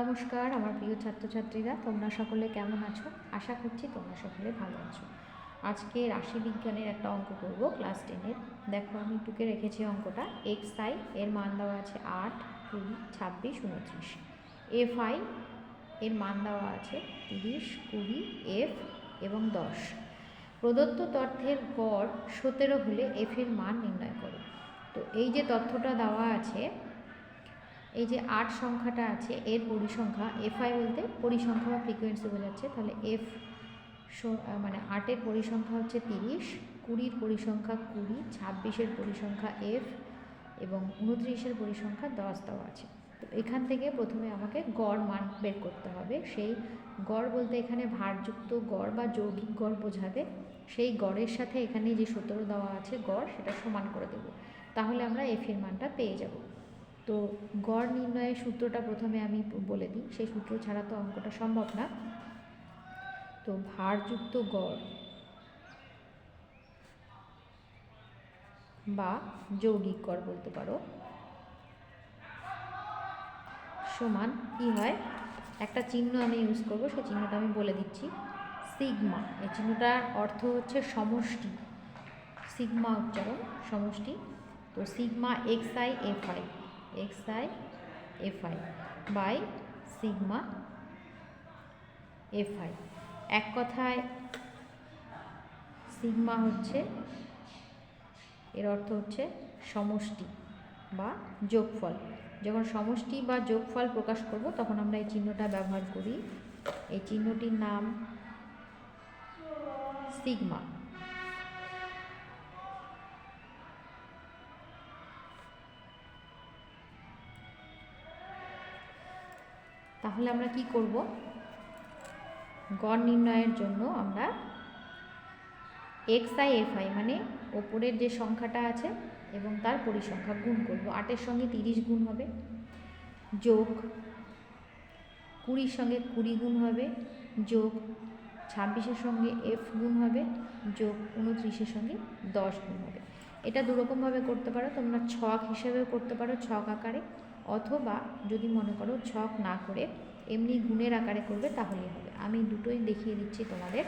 নমস্কার, আমার প্রিয় ছাত্রছাত্রীরা, তোমরা সকলে কেমন আছো? আশা করছি তোমরা সকলে ভালো আছো। আজকে রাশি বিজ্ঞানের একটা অঙ্ক করব, ক্লাস টেনের। দেখো, আমি টুকে রেখেছি অঙ্কটা। এক্স আই এর মান দেওয়া আছে আট, কুড়ি, ছাব্বিশ, উনত্রিশ। এফ আই এর মান দেওয়া আছে তিরিশ, কুড়ি এফ এবং দশ। প্রদত্ত তথ্যের গড় সতেরো হলে এফ এর মান নির্ণয় করো। তো এই যে তথ্যটা দেওয়া আছে এই যে আট সংখ্যাটা আছে, এর পরিসংখ্যা এফ আই বলতে পরিসংখ্যা বা ফ্রিকোয়েন্সি বোঝাচ্ছে। তাহলে এফ মানে আটের পরিসংখ্যা হচ্ছে তিরিশ, কুড়ির পরিসংখ্যা কুড়ি, ছাব্বিশের পরিসংখ্যা এফ এবং উনত্রিশের পরিসংখ্যা দশ দেওয়া আছে। তো এখান থেকে প্রথমে আমাকে গড় মান বের করতে হবে। সেই গড় বলতে এখানে ভারযুক্ত গড় বা যৌগিক গড় বোঝাবে। সেই গড়ের সাথে এখানে যে সতেরো দেওয়া আছে গড়, সেটা সমান করে দেবো। তাহলে আমরা এফ এর মানটা পেয়ে যাব। তো গড় নির্ণয়ের সূত্রটা প্রথমে আমি বলে দিই, সেই সূত্র ছাড়া তো অঙ্কটা সম্ভব না। তো ভারযুক্ত গড় বা যৌগিক গড় বলতে পারো সমান কি হয়? একটা চিহ্ন আমি ইউজ করব, সেই চিহ্নটা আমি বলে দিচ্ছি। সিগমা, এই চিহ্নটার অর্থ হচ্ছে সমষ্টি। সিগমা উচ্চারণ, সমষ্টি। তো sigma x i f i x i f i by sigma f i এক কথায় সিগমা হচ্ছে, এর অর্থ হচ্ছে সমষ্টি বা যোগফল। যখন সমষ্টি বা যোগফল প্রকাশ করব, তখন আমরা এই চিহ্নটা ব্যবহার করি। এই চিহ্নটির নাম সিগমা তাহলে আমরা কি করব? গড় নির্ণয়ের জন্য আমরা এক্স আই এফ আই মানে ওপরের যে সংখ্যাটা আছে এবং তার পরিসংখ্যা গুণ করব। আটের সঙ্গে তিরিশ গুণ হবে। যোগ কুড়ির সঙ্গে কুড়ি গুণ হবে। যোগ ছাব্বিশের সঙ্গে এফ গুণ হবে। যোগ উনত্রিশের সঙ্গে দশ গুণ হবে। এটা দুরকমভাবে করতে পারো। তোমরা ছক হিসেবেও করতে পারো, ছক আকারে। অথবা যদি মনে করো ছক না করে এমনি গুণের আকারে করবে তাহলেই হবে। আমি দুটোই দেখিয়ে দিচ্ছি তোমাদের।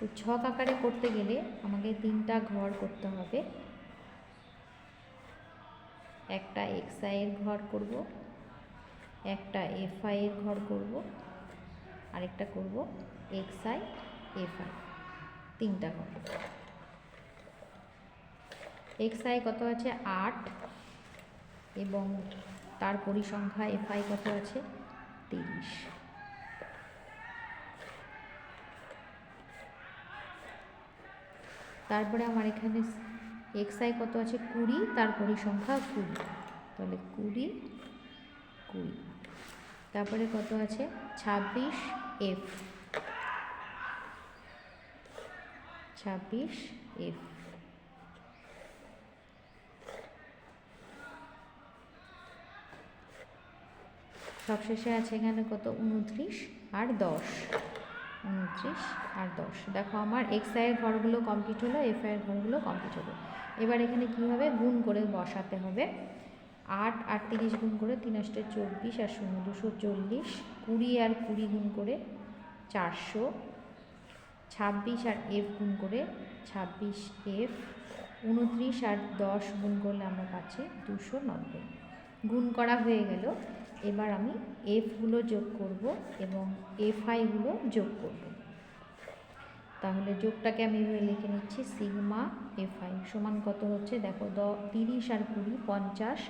তো ছক আকারে করতে গেলে আমাকে তিনটা ঘর করতে হবে। একটা এক্স আইয়ের ঘর করব, একটা এফ আইয়ের ঘর করব, আরেকটা করব এক্স আই এফ আই তিনটা ঘর। এক্স আই কত আছে? আট। এবং তার পরিসংখ্যা এফআই কত আছে? তিরিশ। তারপরে আমার এখানে এক্স আই কত আছে? কুড়ি, তার পরিসংখ্যা কুড়ি। তাহলে কুড়ি কুড়ি। তারপরে কত আছে? ছাব্বিশ এফ ছাব্বিশ এফ সবশেষে আছে এখানে কত? উনত্রিশ আর দশ। উনত্রিশ আর দশ। দেখো আমার এক্স আইয়ের ঘরগুলো কমপ্লিট হলো এফ আইয়ের ঘরগুলো কমপ্লিট হলো। এবার এখানে কী হবে? গুণ করে বসাতে হবে। আট আর তিরিশ গুণ করে তিন আষ্টে চব্বিশ আর শূন্য দুশো চল্লিশ। কুড়ি আর কুড়ি গুণ করে চারশো। ছাব্বিশ আর এফ গুণ করে ছাব্বিশ এফ উনত্রিশ আর দশ গুণ করলে আমরা পাচ্ছি দুশো নব্বই। গুণ করা হয়ে গেল। এবার আমি এফগুলো যোগ করব এবং এফ আইগুলো যোগ করব। তাহলে যোগটাকে আমি এভাবে লিখে নিচ্ছি সিগমা এফ আই সমান কত হচ্ছে? দেখো, দ, তিরিশ আর কুড়ি, পঞ্চাশ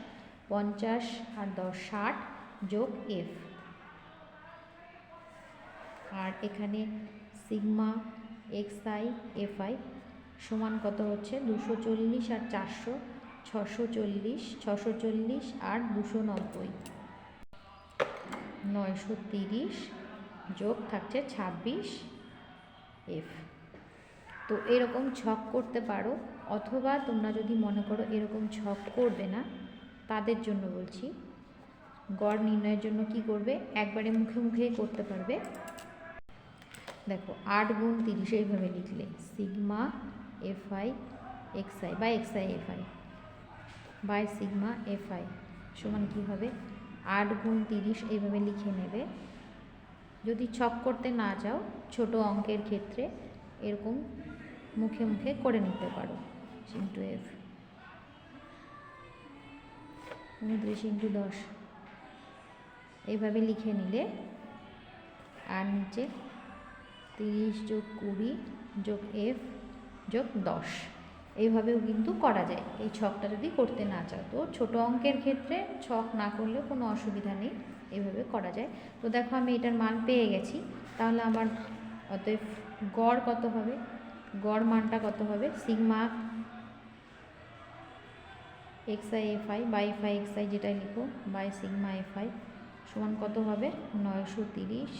পঞ্চাশ আর দশ, ষাট যোগ এফ আর এখানে sigma x i f i সমান কত হচ্ছে? দুশো চল্লিশ আর চারশো, ছশো চল্লিশ ছশো চল্লিশ আর দুশো নব্বই। নয়শো তিরিশ যোগ থাকছে ছাব্বিশ এফ। তো এরকম ছক করতে পারো, অথবা তোমরা যদি মনে করো এরকম ছক করবে না, তাদের জন্য বলছি। গড় নির্ণয়ের জন্য কি করবে? একবারে মুখে মুখেই করতে পারবে। দেখো, আট গুণ তিরিশ এইভাবে লিখলে, sigma f i x i বা x i f i by sigma f i সমান কী হবে? আট গুণ তিরিশ এইভাবে লিখে নেবে। যদি ছক করতে না যাও, ছোট অঙ্কের ক্ষেত্রে এরকম মুখে মুখে করে নিতে পারো। Into F. উনত্রিশ ইন্টু দশ। এইভাবে লিখে নিলে আর নিচে তিরিশ যোগ কুড়ি যোগ এফ যোগ দশ। এইভাবেও কিন্তু করা যায়। এই ছকটা যদি করতে না চাও তো ছোটো অঙ্কের ক্ষেত্রে ছক না করলেও কোনো অসুবিধা নেই। এইভাবে করা যায়। তো দেখো আমি এটার মান পেয়ে গেছি। তাহলে আমার অতএব গড় কত হবে? গড় মানটা কত হবে? Sigma x i f i by f i x i যেটাই লিখো, বাই সিগমা এফ আই সমান কত হবে? নয়শো তিরিশ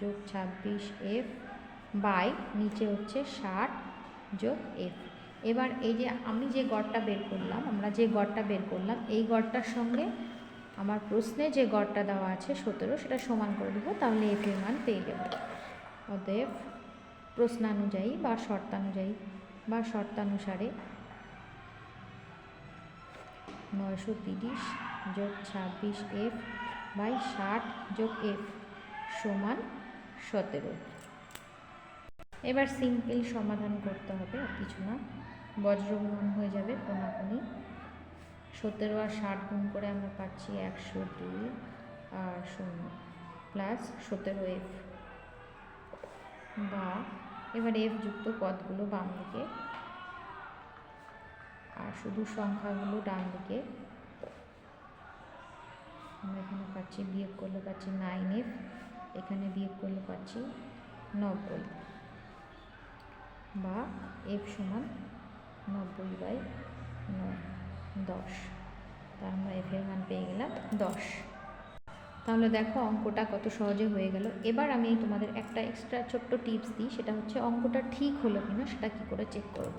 যোগ ছাব্বিশ এফ বাই, নিচে হচ্ছে ষাট যোগ এফ। এবার এই যে আমি যে গড়টা বের করলাম, আমরা যে গড়টা বের করলাম, এই গড়টার সঙ্গে আমার প্রশ্নে যে গড়টা দেওয়া আছে সতেরো, সেটা সমান করে দেবো, তাহলে এফ এর মান পেয়ে যাব। অতএব প্রশ্নানুযায়ী বা শর্তানুযায়ী বা শর্তানুসারে নয়শো তিরিশ যোগ ছাব্বিশ এফ বাই ষাট যোগ এফ সমান সতেরো। এবার সিম্পল সমাধান করতে হবে, আর কিছু না। বজ্র গুণন হয়ে যাবে কোনাকুনি। সতেরো আর ষাট গুণ করে আমরা পাচ্ছি একশো দুই আর শূন্য প্লাস সতেরো এফ বা এবার এফ যুক্ত পদগুলো বাম দিকে। আর শুধু সংখ্যাগুলো ডান দিকে। আমরা এখানে পাচ্ছি বিয়োগ করলে পাচ্ছি নাইন এফ এখানে বিয়োগ করলে পাচ্ছি নব্বই। বা এফ সমান নব্বই বাই নয় দশ। তার আমরা এফ এর মান পেয়ে গেলাম দশ। তাহলে দেখো অঙ্কটা কত সহজে হয়ে গেল। এবার আমি তোমাদের একটা এক্সট্রা ছোট্ট টিপস দিই, সেটা হচ্ছে অঙ্কটা ঠিক হলো কিনা সেটা কি করে চেক করব।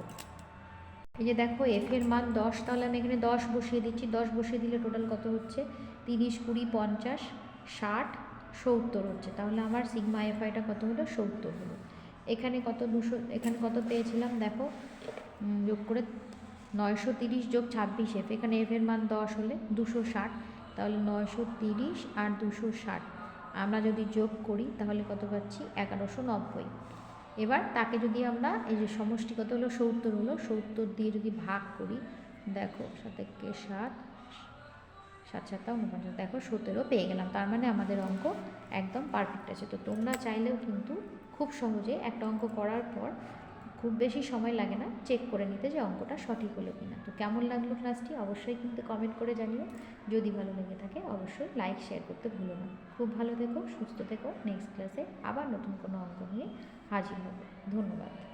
এই যে দেখো এফ এর মান দশ, তাহলে আমি এখানে দশ বসিয়ে দিচ্ছি। দশ বসিয়ে দিলে টোটাল কত হচ্ছে? তিরিশ কুড়ি পঞ্চাশ, ষাট, সত্তর হচ্ছে। তাহলে আমার সিগমা এফআইটা কত হলো? সত্তর হলো। এখানে কত দুশো, এখানে কত পেয়েছিলাম? দেখো। যোগ করে নয়শো তিরিশ যোগ ছাব্বিশ এফ। এখানে এফের মান দশ হলে দুশো ষাট। তাহলে নয়শো তিরিশ আর দুশো ষাট। আমরা যদি যোগ করি, তাহলে কত পাচ্ছি? এগারোশো নব্বই। এবার তাকে যদি আমরা, এই যে সমষ্টি কত হলো? সত্তর হলো। সত্তর দিয়ে যদি ভাগ করি, দেখো সাতেকে সাত সাত সাতটা উনপঞ্চাশ। দেখো, সতেরো পেয়ে গেলাম। তার মানে আমাদের অঙ্ক একদম পারফেক্ট আছে। তো তোমরা চাইলেও কিন্তু খুব সহজে একটা অঙ্ক করার পর খুব বেশি সময় লাগে না চেক করে নিতে যে অঙ্কটা সঠিক হলো কিনা। তো কেমন লাগল ক্লাসটি অবশ্যই কিন্তু কমেন্ট করে জানিও। যদি ভালো লেগে থাকে অবশ্যই লাইক শেয়ার করতে ভুলো না। খুব ভালো থেকো, সুস্থ থেকো। নেক্সট ক্লাসে আবার নতুন কোনো অঙ্ক নিয়ে হাজির হব। ধন্যবাদ।